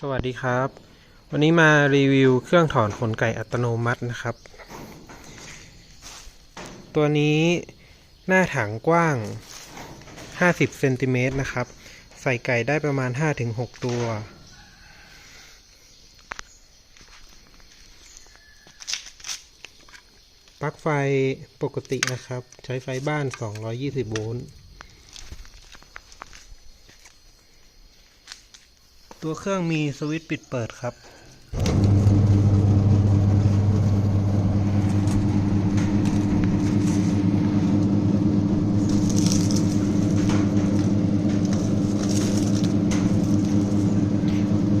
สวัสดีครับ วันนี้มารีวิวเครื่องถอนขนไก่อัตโนมัตินะครับ ตัวนี้หน้าถังกว้าง 50เซนติเมตรนะครับ ใส่ไก่ได้ประมาณ 5-6 ตัว ปลั๊กไฟปกตินะครับ ใช้ไฟบ้าน 220 โวลต์ ตัวเครื่องมีสวิตช์ปิดเปิดครับ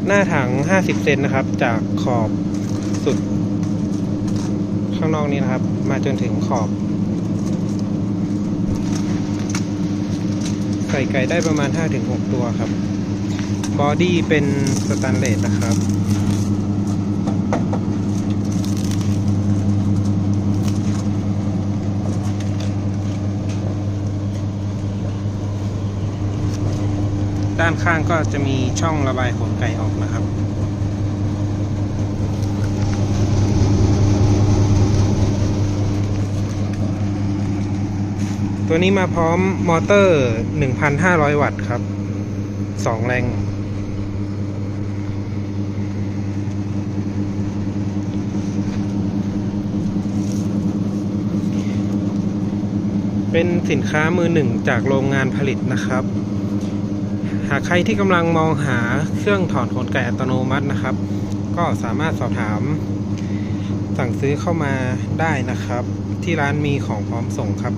หน้าถัง 50 เซนนะครับ จากขอบสุด ข้างนอกนี้นะครับ มาจนถึงขอบ ใส่ไก่ได้ประมาณ 5-6 ตัวครับ บอดี้เป็นสแตนเลสนะครับด้านข้างก็จะมีช่องระบายขนไก่ออกนะครับ ตัวนี้มาพร้อมมอเตอร์ 1,500 วัตต์ครับ 2 แรง เป็นสินค้ามือหนึ่งจากโรงงานผลิตนะครับ หากใครที่กำลังมองหาเครื่องถอนขนไก่อัตโนมัตินะครับ ก็สามารถสอบถาม สั่งซื้อเข้ามาได้นะครับ ที่ร้านมีของพร้อมส่งครับ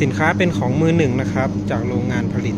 สินค้าเป็นของมือหนึ่งนะครับ จากโรงงานผลิต